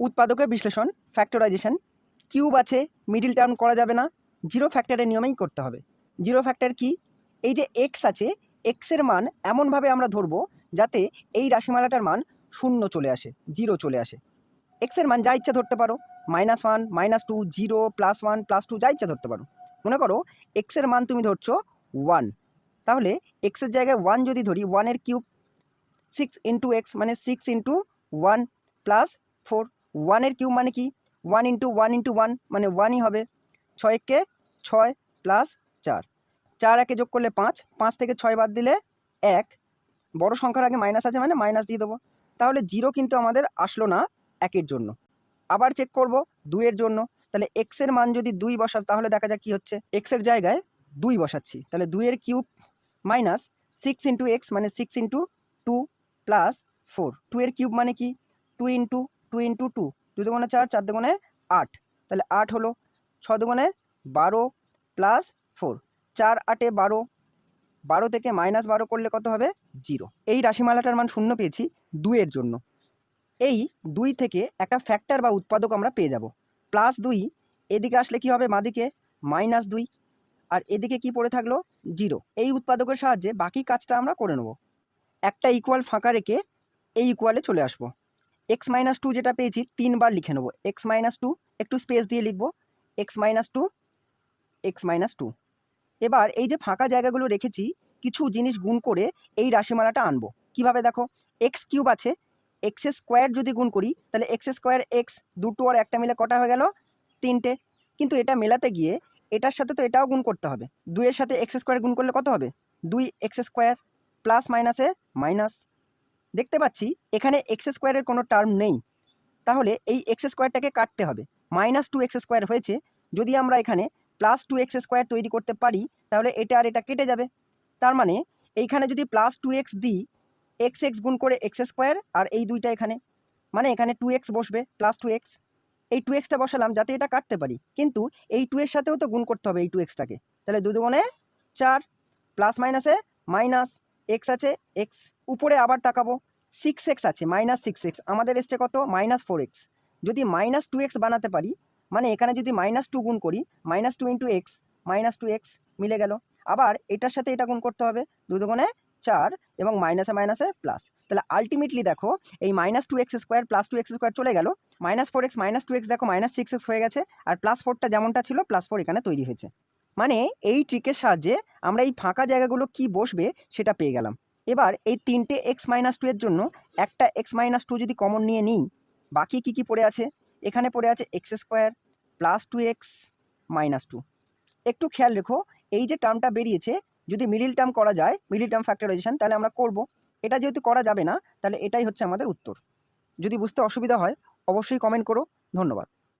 উৎপাদকের বিশ্লেষণ factorization cube আছে middle term করা যাবে না জিরো ফ্যাক্টরের নিয়মেই করতে হবে। জিরো ফ্যাক্টর কি? এই যে এক্স আছে এক্সের মান এমনভাবে আমরা ধরবো যাতে এই রাশিমালাটার মান শূন্য চলে আসে জিরো চলে আসে। এক্সের মান যা ইচ্ছা ধরতে পারো minus one minus two zero plus one plus two যা ইচ্ছা ধরতে পারো। মনে করো এক্সের মান তুমি ধরছো ওয়ান তাহলে এক্সের জায়গায় ওয়ান যদি ধরি ওয়ানের কিউব সিক্স ইন্টু এক্স মানে six into one plus four ওয়ানের কিউব মানে কি? One into one into one মানে ওয়ানই হবে। ছয়কে ছয় প্লাস চার। চার একে যোগ করলে পাঁচ। পাঁচ থেকে ছয় বাদ দিলে এক। বড় সংখ্যার আগে মাইনাস আছে মানে মাইনাস দিয়ে দেবো। তাহলে জিরো কিন্তু আমাদের আসলো না একের জন্য। আবার চেক করব দুইয়ের জন্য। তাহলে এক্সের মান যদি দুই বসাব তাহলে দেখা যাক কী হচ্ছে। এক্সের জায়গায় দুই বসাচ্ছি। তাহলে দুইয়ের cube minus six into x মানে six into two plus four two এর কিউব মানে কি? Two into two into two দু দুগুণে চার চার দুগুণে আট। তাহলে আট হলো ছ দুগুণে বারো প্লাস ফোর চার আটে বারো বারো থেকে মাইনাস বারো করলে কত হবে? জিরো এই রাশিমালাটার মান শূন্য পেয়েছি দুইয়ের জন্য। এই দুই থেকে একটা ফ্যাক্টর বা উৎপাদক আমরা পেয়ে যাব। প্লাস দুই, এদিকে আসলে কি হবে? মাদিকে মাইনাস দুই। আর এদিকে কি পড়ে থাকল? জিরো এই উৎপাদকের সাহায্যে বাকি কাজটা আমরা করে নেব। একটা ইকুয়াল ফাঁকা রেখে এই ইকুয়ালে চলে আসব। এক্স মাইনাস টু যেটা পেয়েছি, তিনবার লিখে নেব। এক্স মাইনাস টু একটু স্পেস দিয়ে লিখব। X minus two x minus two এবার এই যে ফাঁকা জায়গাগুলো রেখেছি, কিছু জিনিস গুণ করে এই রাশিমালাটা আনব। কীভাবে দেখো? এক্স কিউব আছে এক্স স্কোয়ার যদি গুণ করি, তাহলে এক্স স্কোয়ার এক্স দুটো আর একটা মিলে কটা হয়ে গেল? তিনটে। কিন্তু এটা মেলাতে গিয়ে, এটার সাথে তো এটাও গুণ করতে হবে। দুইয়ের সাথে এক্স স্কোয়ার গুণ করলে কত হবে? দুই এক্স স্কোয়ার প্লাস মাইনাসে মাইনাস দেখতে পাচ্ছি, এখানে এক্স স্কোয়ারের কোনো টার্ম নেই। তাহলে এই এক্স স্কোয়ারটাকে কাটতে হবে। মাইনাস টু এক্স স্কোয়ার হয়েছে। যদি আমরা এখানে প্লাস টু এক্স স্কোয়ার তৈরি করতে পারি, তাহলে এটা আর এটা কেটে যাবে। তার মানে এইখানে যদি প্লাস টু এক্স দিই এক্স এক্স গুণ করে এক্স স্কোয়ার আর এই দুইটা এখানে। মানে এখানে টু এক্স বসবে প্লাস টু এক্স এই টু এক্সটা বসালাম যাতে এটা কাটতে পারি। কিন্তু এই টু এর সাথেও তো গুণ করতে হবে এই টু এক্সটাকে তাহলে দুই দুগুণে চার প্লাস মাইনাসে মাইনাস এক্স আছে এক্স উপরে আবার তাকাবো। সিক্স এক্স আছে মাইনাস সিক্স এক্স আমাদের এসছে কত? মাইনাস ফোর এক্স যদি মাইনাস টু এক্স বানাতে পারি মানে এখানে যদি মাইনাস টু গুণ করি minus two into x minus two x মিলে গেল। আবার এটার সাথে এটা গুণ করতে হবে দুই দুগুণে চার এবং মাইনাসে মাইনাসে প্লাস তাহলে আলটিমেটলি দেখো, এই minus two x square plus two x square চলে গেল। Minus four x minus two x দেখো মাইনাস সিক্স এক্স হয়ে গেছে। আর প্লাস ফোরটা যেমনটা ছিল প্লাস ফোর এখানে তৈরি হয়েছে। মানে এই ট্রিকের সাহায্যে আমরা এই ফাঁকা জায়গাগুলো কি বসবে, সেটা পেয়ে গেলাম। এবার এই তিনটে এক্স মাইনাস টু এর জন্য একটা এক্স মাইনাস টু যদি কমন নিয়ে নিই, বাকি কি কি পড়ে আছে? এখানে পড়ে আছে x square plus two x minus two একটু খেয়াল রেখো, এই যে টার্মটা বেরিয়েছে, যদি মিডিল টার্ম করা যায় মিডিল টার্ম ফ্যাক্টরাইজেশন তাহলে আমরা করব। এটা যেহেতু করা যাবে না, তাহলে এটাই হচ্ছে আমাদের উত্তর। যদি বুঝতে অসুবিধা হয়, অবশ্যই কমেন্ট করো। ধন্যবাদ।